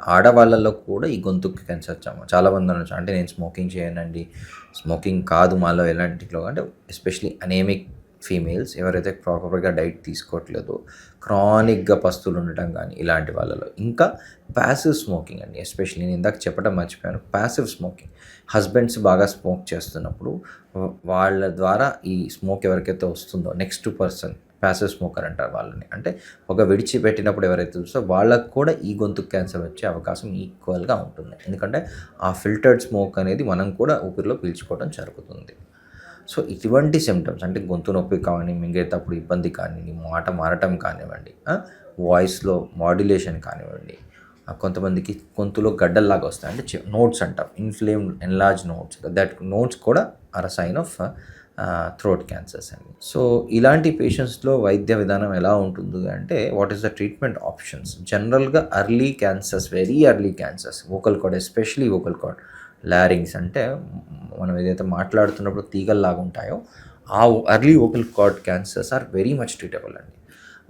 ఆడవాళ్ళలో కూడా ఈ గొంతుకు క్యాన్సర్ చా- చాలా మంది అనొచ్చు అంటే నేను స్మోకింగ్ చేయనండి. స్మోకింగ్ కాదు మాలో ఎలాంటిలో అంటే ఎస్పెషలీ అనేమిక్ ఫీమేల్స్ ఎవరైతే ప్రాపర్గా డైట్ తీసుకోవట్లేదు క్రానిక్గా పస్తులు ఉండటం కానీ ఇలాంటి వాళ్ళలో. ఇంకా ప్యాసివ్ స్మోకింగ్ అండి. ఎస్పెషలీ నేను ఇందాక చెప్పడం మర్చిపోయాను. Passive smoking. హస్బెండ్స్ బాగా స్మోక్ చేస్తున్నప్పుడు వాళ్ళ ద్వారా ఈ స్మోక్ ఎవరికైతే వస్తుందో నెక్స్ట్ పర్సన్ ప్యాసివ్ స్మోకర్ అంటారు వాళ్ళని. అంటే ఒక విడిచిపెట్టినప్పుడు ఎవరైతే చూస్తే వాళ్ళకు కూడా ఈ గొంతు క్యాన్సర్ వచ్చే అవకాశం ఈక్వల్గా ఉంటుంది. ఎందుకంటే ఆ ఫిల్టర్డ్ స్మోక్ అనేది మనం కూడా ఊపిరిలో పీల్చుకోవడం జరుగుతుంది. సో ఇటువంటి సిమ్టమ్స్ అంటే గొంతు నొప్పి కానీ మింగేటప్పుడు ఇబ్బంది కానివ్వండి మాట మారటం కానివ్వండి వాయిస్లో మాడ్యులేషన్ కానివ్వండి కొంతమందికి గొంతులో గడ్డల్లాగా వస్తాయి. అంటే నోట్స్ అంటాం. Inflame enlarge nodes that nodes కూడా are sign of throat cancers అండి. సో ఇలాంటి పేషెంట్స్లో వైద్య విధానం ఎలా ఉంటుంది అంటే what is the treatment options జనరల్గా early cancers very early cancers vocal cord especially vocal cord larynx అంటే మనం ఏదైతే మాట్లాడుతున్నప్పుడు తీగల్లాగా ఉంటాయో ఆ early vocal cord cancers are very much treatable అండి.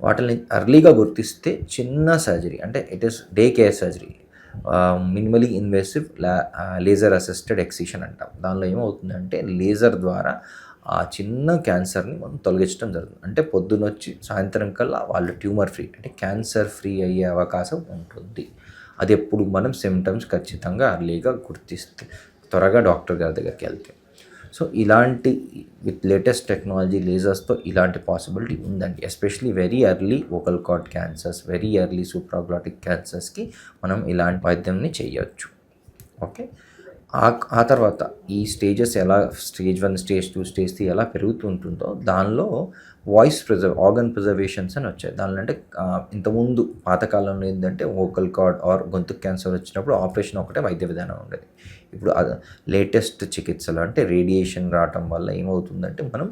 వాటిని అర్లీగా గుర్తిస్తే చిన్న సర్జరీ అంటే it is day care surgery minimally invasive laser assisted excision అంటాం. దానిలో ఏమవుతుందంటే లేజర్ ద్వారా ఆ చిన్న క్యాన్సర్ని మనం తొలగించడం జరుగుతుంది. అంటే పొద్దునొచ్చి సాయంత్రం కల్లా వాళ్ళు ట్యూమర్ ఫ్రీ అంటే క్యాన్సర్ ఫ్రీ అయ్యే అవకాశం ఉంటుంది. అది ఎప్పుడు మనం సిమ్టమ్స్ ఖచ్చితంగా అర్లీగా గుర్తిస్తే త్వరగా డాక్టర్ గారి దగ్గరికి వెళ్తే. సో ఇలాంటి విత్ లేటెస్ట్ టెక్నాలజీ లేజర్స్తో ఇలాంటి పాసిబిలిటీ ఉందండి. Especially very early vocal cord cancers very early supraglottic క్యాన్సర్స్కి మనం ఇలాంటి వైద్యంని చేయొచ్చు. ఓకే? ఆ ఆ తర్వాత ఈ స్టేజెస్ ఎలా stage one stage two stage three ఎలా పెరుగుతుంటుందో దానిలో వాయిస్ ప్రిజర్వ్ ఆర్గన్ ప్రిజర్వేషన్స్ అని వచ్చాయి. దానిలో అంటే ఇంతకుముందు పాతకాలంలో ఏంటంటే వోకల్ కార్డ్ ఆర్ గొంతు క్యాన్సర్ వచ్చినప్పుడు ఆపరేషన్ ఒకటే వైద్య విధానం ఉండేది. ఇప్పుడు లేటెస్ట్ చికిత్సలు అంటే రేడియేషన్ రావటం వల్ల ఏమవుతుందంటే మనం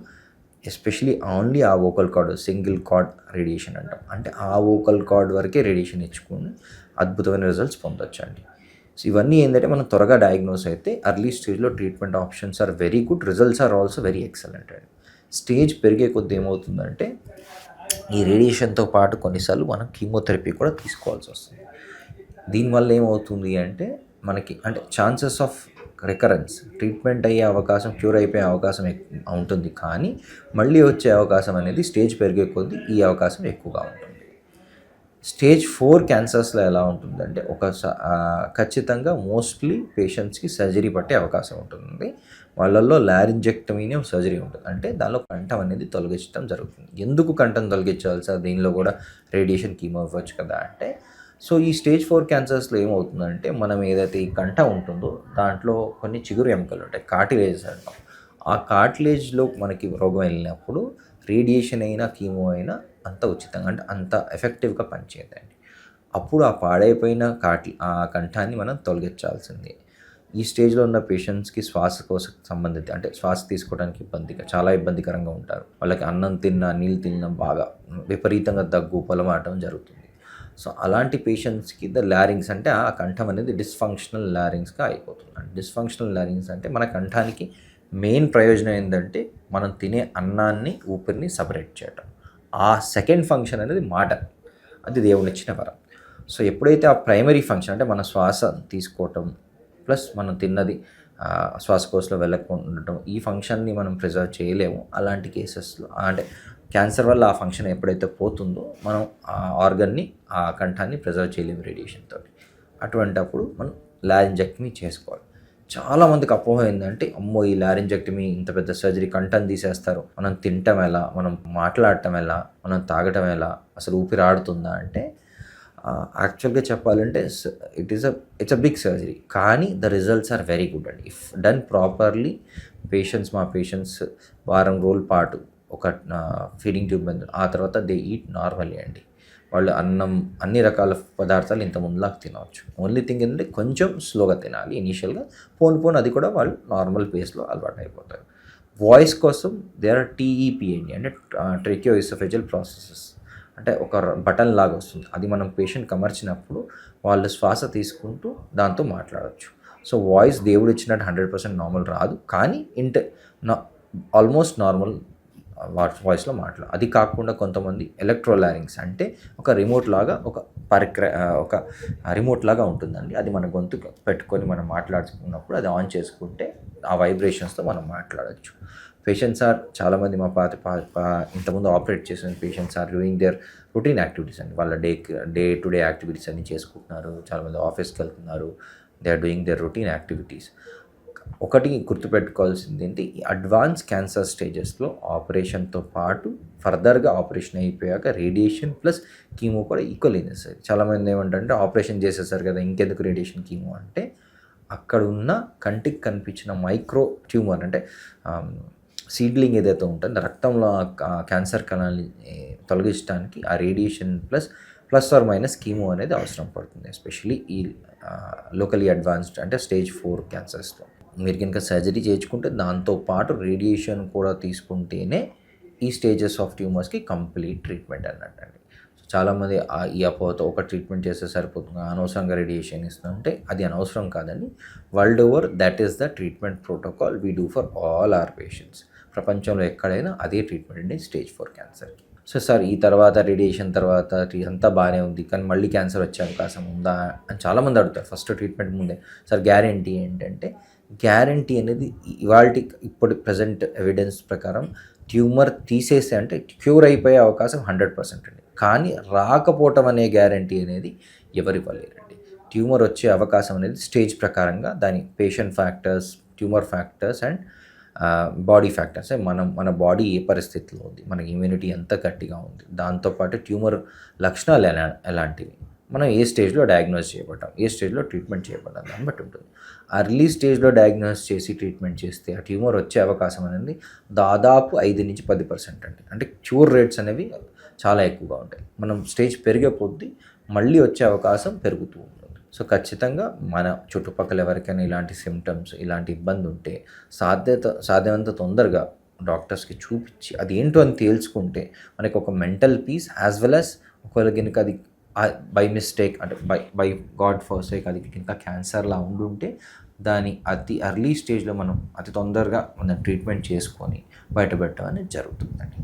ఎస్పెషలీ ఓన్లీ ఆ vocal cord single cord radiation అంటాం. అంటే ఆ వోకల్ కార్డ్ వరకే రేడియేషన్ ఇచ్చుకుని అద్భుతమైన రిజల్ట్స్ పొందొచ్చు అండి సో ఇవన్నీ ఏంటంటే మనం త్వరగా డయాగ్నోస్ అయితే అర్లీ స్టేజ్లో treatment options are very good results are also very excellent అండి. స్టేజ్ పెరిగే కొద్ది ఏమవుతుందంటే ఈ రేడియేషన్తో పాటు కొన్నిసార్లు మనం కీమోథెరపీ కూడా తీసుకోవాల్సి వస్తుంది. దీనివల్ల ఏమవుతుంది అంటే మనకి అంటే ఛాన్సెస్ ఆఫ్ రికరెన్స్ ట్రీట్మెంట్ అయ్యే అవకాశం క్యూర్ అయిపోయే అవకాశం ఉంటుంది. కానీ మళ్ళీ వచ్చే అవకాశం అనేది స్టేజ్ పెరిగే కొద్దీ ఈ అవకాశం ఎక్కువగా ఉంటుంది. స్టేజ్ ఫోర్ క్యాన్సర్స్లో ఎలా ఉంటుందంటే ఒక స- ఖచ్చితంగా మోస్ట్లీ పేషెంట్స్కి సర్జరీ పట్టే అవకాశం ఉంటుంది వాళ్ళల్లో లారింజెక్టమీనే సర్జరీ ఉంటుంది. అంటే దానిలో కంఠం అనేది తొలగించడం జరుగుతుంది. ఎందుకు కంఠం తొలగించాలి సార్? దీనిలో కూడా రేడియేషన్ కీమో ఇవ్వచ్చు కదా అంటే. సో ఈ స్టేజ్ ఫోర్ క్యాన్సర్స్లో ఏమవుతుందంటే మనం ఏదైతే ఈ కంఠ ఉంటుందో దాంట్లో కొన్ని చిగురు ఎముకలు ఉంటాయి. కార్టిలేజ్ అంటాం. ఆ కార్టిలేజ్లో మనకి రోగం వెళ్ళినప్పుడు రేడియేషన్ అయినా కీమో అయినా అంత ఉచితంగా అంటే అంత ఎఫెక్టివ్గా పనిచేయదండి. అప్పుడు ఆ పాడైపోయిన కాటి ఆ కంఠాన్ని మనం తొలగించాల్సిందే. ఈ స్టేజ్లో ఉన్న పేషెంట్స్కి శ్వాసకోశ సంబంధిత అంటే శ్వాస తీసుకోవడానికి ఇబ్బందిగా చాలా ఇబ్బందికరంగా ఉంటారు. వాళ్ళకి అన్నం తిన్నా నీళ్ళు తిన్నా బాగా విపరీతంగా దగ్గు పొలమాటం జరుగుతుంది. సో అలాంటి పేషెంట్స్కి ద లారింగ్స్ అంటే ఆ కంఠం అనేది డిస్ఫంక్షనల్ లారింగ్స్గా అయిపోతుంది. డిస్ఫంక్షనల్ లారింగ్స్ అంటే మన కంఠానికి మెయిన్ ప్రయోజనం ఏంటంటే మనం తినే అన్నాన్ని ఊపిరిని సపరేట్ చేయటం. ఆ సెకండ్ ఫంక్షన్ అనేది మాట. అది దేవుని ఇచ్చిన వరం. సో ఎప్పుడైతే ఆ ప్రైమరీ ఫంక్షన్ అంటే మన శ్వాస తీసుకోవటం ప్లస్ మనం తిన్నది శ్వాసకోశలో వెళ్ళకుండా ఉండటం ఈ ఫంక్షన్ని మనం ప్రిజర్వ్ చేయలేము. అలాంటి కేసెస్లో అంటే క్యాన్సర్ వల్ల ఆ ఫంక్షన్ ఎప్పుడైతే పోతుందో మనం ఆ ఆర్గన్ని ఆ కంఠాన్ని ప్రిజర్వ్ చేయలేము రేడియేషన్ తోటి. అటువంటి అప్పుడు మనం లారింజెక్టమీ చేసుకోవాలి. చాలా మందికి అపోహ ఏంటంటే అమ్మో ఈ లారింజెక్టమీ ఇంత పెద్ద సర్జరీ కంటెంట్ తీసేస్తారు. మనం తినటం ఎలా? మనం మాట్లాడటం ఎలా? మనం తాగటం ఎలా? అసలు ఊపిరి ఆడుతుందా అంటే యాక్చువల్గా చెప్పాలంటే it is uh it's uh big surgery కానీ the results are very good అండి. ఇఫ్ డన్ ప్రాపర్లీ పేషెంట్స్ మా పేషెంట్స్ వారం రోజుల పాటు ఒక ఫీడింగ్ ట్యూబ్ మీద ఆ తర్వాత దే ఈట్ నార్మలీ అండి. వాళ్ళు అన్నం అన్ని రకాల పదార్థాలు ఇంత ముందులాగా తినవచ్చు. ఓన్లీ థింగ్ ఏంటంటే కొంచెం స్లోగా తినాలి ఇనీషియల్గా పోను పోను అది కూడా వాళ్ళు నార్మల్ పేస్లో అలవాటు అయిపోతారు వాయిస్ కోసం దేర్ ఆర్ టీఈపీ అండి అంటే ట్రెక్యో ఇసోఫెజల్ ప్రాసెసెస్ అంటే ఒక బటన్ లాగా వస్తుంది. అది మనం పేషెంట్కి అమర్చినప్పుడు వాళ్ళు శ్వాస తీసుకుంటూ దాంతో మాట్లాడవచ్చు సో వాయిస్ దేవుడు ఇచ్చినట్టు హండ్రెడ్ పర్సెంట్ నార్మల్ రాదు. కానీ ఇంట ఆల్మోస్ట్ నార్మల్ వాయిస్లో మాట్లాడు. అది కాకుండా కొంతమంది ఎలక్ట్రోలారింగ్స్ అంటే ఒక రిమోట్ లాగా ఒక పరిక్ర ఒక రిమోట్ లాగా ఉంటుందండి. అది మన గొంతు పెట్టుకొని మనం మాట్లాడుకున్నప్పుడు అది ఆన్ చేసుకుంటే ఆ వైబ్రేషన్స్తో మనం మాట్లాడచ్చు. పేషెంట్స్ ఆర్ చాలామంది మా పాత ఇంతకుముందు ఆపరేట్ చేసిన patients are doing their routine activities అండి. వాళ్ళ day day to day activities అన్ని చేసుకుంటున్నారు. చాలామంది ఆఫీస్కి వెళ్తున్నారు. They are doing their routine activities. ఒకటి గుర్తుపెట్టుకోవాల్సింది ఏంటి ఈ అడ్వాన్స్ క్యాన్సర్ స్టేజెస్లో ఆపరేషన్తో పాటు ఫర్దర్గా ఆపరేషన్ అయిపోయాక రేడియేషన్ ప్లస్ కీమో కూడా ఈక్వల్ చేస్తుంది చాలామంది ఏమంటారంటే ఆపరేషన్ చేసేసారు కదా ఇంకెందుకు రేడియేషన్ కీమో అంటే? అక్కడ ఉన్న కంటికి కనిపించిన మైక్రో ట్యూమర్ అంటే సీడ్లింగ్ ఏదైతే ఉంటుందో రక్తంలో క్యాన్సర్ కణాలని తొలగించడానికి ఆ radiation plus plus or minus chemo అనేది అవసరం పడుతుంది. ఎస్పెషలీ ఈ లోకలీ అడ్వాన్స్డ్ అంటే స్టేజ్ ఫోర్ క్యాన్సర్స్లో. మీరు కనుక సర్జరీ చేయించుకుంటే దాంతో పాటు రేడియేషన్ కూడా తీసుకుంటేనే ఈ స్టేజెస్ ఆఫ్ ట్యూమర్స్కి కంప్లీట్ ట్రీట్మెంట్ అన్నట్టు అండి సో చాలామంది ఆ- ఈ అపోహతో ఒక ట్రీట్మెంట్ చేస్తే సరిపోతుంది. అనవసరంగా రేడియేషన్ ఇస్తుంటే అది అనవసరం కాదండి. World over that is the treatment protocol we do for all our patients. ప్రపంచంలో ఎక్కడైనా అదే ట్రీట్మెంట్ అండి స్టేజ్ ఫోర్ క్యాన్సర్కి. సో సార్ ఈ తర్వాత రేడియేషన్ తర్వాత ట్రీ- అంతా బాగానే ఉంది కానీ మళ్ళీ క్యాన్సర్ వచ్చే అవకాశం ఉందా అని చాలామంది అడుగుతారు. ఫస్ట్ ట్రీట్మెంట్ ముందే. సార్ గ్యారంటీ ఏంటంటే గ్యారంటీ అనేది ఇవాళ ఇప్పుడు ప్రజెంట్ ఎవిడెన్స్ ప్రకారం ట్యూమర్ తీసేస్తే అంటే క్యూర్ అయిపోయే అవకాశం హండ్రెడ్ పర్సెంట్ అండి. కానీ రాకపోవటం అనే గ్యారంటీ అనేది ఎవరు ఇవ్వలేరండి. ట్యూమర్ వచ్చే అవకాశం అనేది స్టేజ్ ప్రకారంగా దాని patient factors tumour factors and body factors. మనం మన బాడీ ఏ పరిస్థితిలో ఉంది? మన ఇమ్యూనిటీ ఎంత గట్టిగా ఉంది? దాంతోపాటు ట్యూమర్ లక్షణాలు ఎలా ఎలాంటివి? మనం ఏ స్టేజ్లో డయాగ్నోస్ చేయబడ్డాం ఏ స్టేజ్లో ట్రీట్మెంట్ చేయబడ్డాం దాన్ని బట్టి ఉంటుంది. అర్లీ స్టేజ్లో డయాగ్నోస్ చేసి ట్రీట్మెంట్ చేస్తే ఆ ట్యూమర్ వచ్చే అవకాశం అనేది దాదాపు ఐదు నుంచి పది పర్సెంట్ అండి. అంటే క్యూర్ రేట్స్ అనేవి చాలా ఎక్కువగా ఉంటాయి. మనం స్టేజ్ పెరిగే కొద్దీ మళ్ళీ వచ్చే అవకాశం పెరుగుతూ ఉంటుంది. సో ఖచ్చితంగా మన చుట్టుపక్కల ఎవరికైనా ఇలాంటి సిమ్టమ్స్ ఇలాంటి ఇబ్బంది ఉంటే సాధ్యత సాధ్యమంత తొందరగా డాక్టర్స్కి చూపించి అది ఏంటో అని తేల్చుకుంటే మనకి ఒక mental peace as well as ఒకవేళ కనుక అది బై మిస్టేక్ అంటే by by God for sake అది కింద క్యాన్సర్లా ఉండుంటే దాని అతి అర్లీ స్టేజ్లో మనం అతి తొందరగా మనం ట్రీట్మెంట్ చేసుకొని బయటపెట్టడం అనేది జరుగుతుందండి.